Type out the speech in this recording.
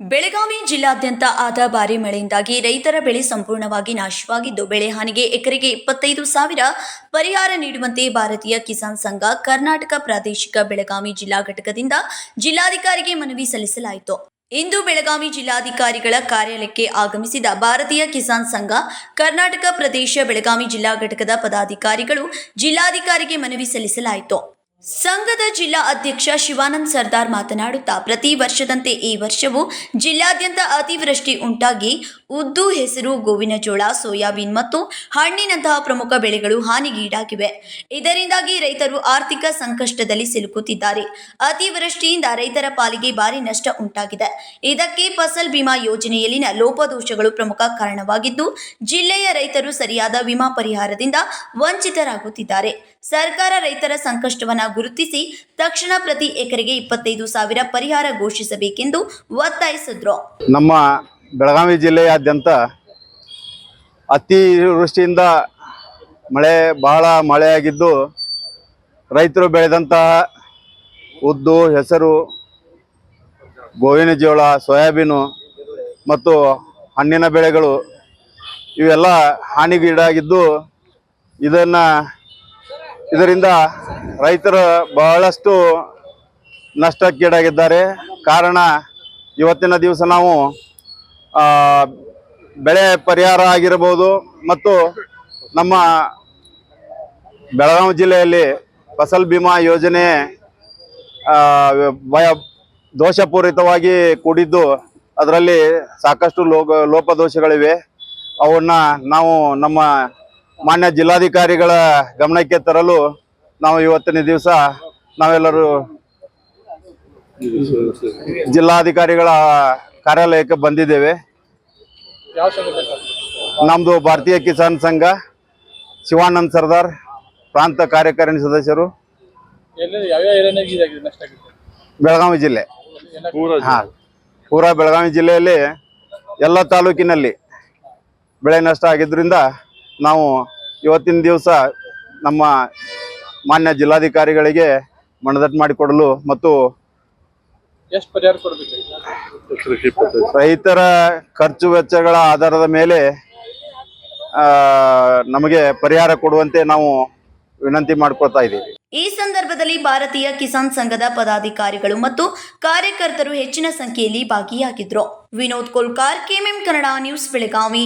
ಬೆಳಗಾವಿ ಜಿಲ್ಲಾದ್ಯಂತ ಆದ ಭಾರಿ ಮಳೆಯಿಂದಾಗಿ ರೈತರ ಬೆಳೆ ಸಂಪೂರ್ಣವಾಗಿ ನಾಶವಾಗಿದ್ದು, ಬೆಳೆ ಹಾನಿಗೆ ಎಕರೆಗೆ ಇಪ್ಪತ್ತೈದು ಸಾವಿರ ಪರಿಹಾರ ನೀಡುವಂತೆ ಭಾರತೀಯ ಕಿಸಾನ್ ಸಂಘ ಕರ್ನಾಟಕ ಪ್ರಾದೇಶಿಕ ಬೆಳಗಾವಿ ಜಿಲ್ಲಾ ಘಟಕದಿಂದ ಜಿಲ್ಲಾಧಿಕಾರಿಗೆ ಮನವಿ ಸಲ್ಲಿಸಲಾಯಿತು. ಇಂದು ಬೆಳಗಾವಿ ಜಿಲ್ಲಾಧಿಕಾರಿಗಳ ಕಾರ್ಯಾಲಯಕ್ಕೆ ಆಗಮಿಸಿದ ಭಾರತೀಯ ಕಿಸಾನ್ ಸಂಘ ಕರ್ನಾಟಕ ಪ್ರದೇಶ ಬೆಳಗಾವಿ ಜಿಲ್ಲಾ ಘಟಕದ ಪದಾಧಿಕಾರಿಗಳು ಜಿಲ್ಲಾಧಿಕಾರಿಗೆ ಮನವಿ ಸಲ್ಲಿಸಲಾಯಿತು. ಸಂಘದ ಜಿಲ್ಲಾ ಅಧ್ಯಕ್ಷ ಶಿವಾನಂದ್ ಸರ್ದಾರ್ ಮಾತನಾಡುತ್ತಾ ಪ್ರತಿ ವರ್ಷದಂತೆ ಈ ವರ್ಷವೂ ಜಿಲ್ಲಾದ್ಯಂತ ಅತಿವೃಷ್ಟಿ ಉಂಟಾಗಿ ಉದ್ದು ಹೆಸರು, ಗೋವಿನ ಜೋಳ, ಸೋಯಾಬೀನ್ ಮತ್ತು ಹಣ್ಣಿನಂತಹ ಪ್ರಮುಖ ಬೆಳೆಗಳು ಹಾನಿಗೀಡಾಗಿವೆ. ಇದರಿಂದಾಗಿ ರೈತರು ಆರ್ಥಿಕ ಸಂಕಷ್ಟದಲ್ಲಿ ಸಿಲುಕುತ್ತಿದ್ದಾರೆ. ಅತಿವೃಷ್ಟಿಯಿಂದ ರೈತರ ಪಾಲಿಗೆ ಭಾರಿ ನಷ್ಟ ಉಂಟಾಗಿದೆ. ಇದಕ್ಕೆ ಫಸಲ್ ಬಿಮಾ ಯೋಜನೆಯಲ್ಲಿನ ಲೋಪದೋಷಗಳು ಪ್ರಮುಖ ಕಾರಣವಾಗಿದ್ದು, ಜಿಲ್ಲೆಯ ರೈತರು ಸರಿಯಾದ ವಿಮಾ ಪರಿಹಾರದಿಂದ ವಂಚಿತರಾಗುತ್ತಿದ್ದಾರೆ. ಸರ್ಕಾರ ರೈತರ ಸಂಕಷ್ಟವನ್ನ ಗುರುತಿಸಿ, ತಕ್ಷಣ ಪ್ರತಿ ಎಕರೆಗೆ ಇಪ್ಪತ್ತೈದು ಸಾವಿರ ಪರಿಹಾರ ಘೋಷಿಸಬೇಕೆಂದು ಒತ್ತಾಯಿಸಿದ್ರು. ನಮ್ಮ ಬೆಳಗಾವಿ ಜಿಲ್ಲೆಯಾದ್ಯಂತ ಅತಿವೃಷ್ಟಿಯಿಂದ ಮಳೆ ಬಹಳ ಮಳೆಯಾಗಿದ್ದು ರೈತರು ಬೆಳೆದಂತಹ ಉದ್ದು, ಹೆಸರು, ಗೋವಿನ ಜೋಳ, ಸೋಯಾಬೀನು ಮತ್ತು ಹಣ್ಣಿನ ಬೆಳೆಗಳು ಇವೆಲ್ಲ ಹಾನಿಗೀಡಾಗಿದ್ದು ಇದನ್ನು ಇದರಿಂದ ರೈತರು ಬಹಳಷ್ಟು ನಷ್ಟಕ್ಕೀಡಾಗಿದ್ದಾರೆ. ಕಾರಣ ಇವತ್ತಿನ ದಿವಸ ನಾವು ಬೆಳೆ ಪರಿಹಾರ ಆಗಿರಬಹುದು ಮತ್ತು ನಮ್ಮ ಬೆಳಗಾವಿ ಜಿಲ್ಲೆಯಲ್ಲಿ ಫಸಲ್ ಬಿಮಾ ಯೋಜನೆ ಭಯ ದೋಷಪೂರಿತವಾಗಿ ಕೂಡಿದ್ದು ಅದರಲ್ಲಿ ಸಾಕಷ್ಟು ಲೋಪ ಲೋಪದೋಷಗಳಿವೆ. ಅವನ್ನು ನಾವು ನಮ್ಮ ಮಾನ್ಯ ಜಿಲ್ಲಾಧಿಕಾರಿಗಳ ಗಮನಕ್ಕೆ ತರಲು ನಾವು ಇವತ್ತಿನ ದಿವಸ ನಾವೆಲ್ಲರೂ ಜಿಲ್ಲಾಧಿಕಾರಿಗಳ ಕಾರ್ಯಾಲಯಕ್ಕೆ ಬಂದಿದ್ದೇವೆ. ನಮ್ಮದು ಭಾರತೀಯ ಕಿಸಾನ್ ಸಂಘ ಶಿವಾನಂದ್ ಸರ್ದಾರ್ ಪ್ರಾಂತ ಕಾರ್ಯಕಾರಿಣಿ ಸದಸ್ಯರು. ಬೆಳಗಾವಿ ಜಿಲ್ಲೆ. ಹಾಂ ಪೂರಾ ಬೆಳಗಾವಿ ಜಿಲ್ಲೆಯಲ್ಲಿ ಎಲ್ಲ ತಾಲೂಕಿನಲ್ಲಿ ಬೆಳೆ ನಷ್ಟ ಆಗಿದ್ದರಿಂದ ನಾವು ಇವತ್ತಿನ ದಿವಸ ನಮ್ಮ ಮಾನ್ಯ ಜಿಲ್ಲಾಧಿಕಾರಿಗಳಿಗೆ ಮನದಟ್ಟು ಮಾಡಿಕೊಡಲು ಮತ್ತು ಎಷ್ಟು ಪರಿಹಾರ ಕೊಡ್ಬೇಕು? ರೈತರ ಖರ್ಚು ವೆಚ್ಚಗಳ ಆಧಾರದ ಮೇಲೆ ಆ, ನಮಗೆ ಪರಿಹಾರ ಕೊಡುವಂತೆ ನಾವು ವಿನಂತಿ ಮಾಡ್ಕೊಳ್ತಾ ಇದ್ದೀವಿ. ಈ ಸಂದರ್ಭದಲ್ಲಿ ಭಾರತೀಯ ಕಿಸಾನ್ ಸಂಘದ ಪದಾಧಿಕಾರಿಗಳು ಮತ್ತು ಕಾರ್ಯಕರ್ತರು ಹೆಚ್ಚಿನ ಸಂಖ್ಯೆಯಲ್ಲಿ ಭಾಗಿಯಾಗಿದ್ರು. Vinod Kolkar KMM Kannada news Belagavi.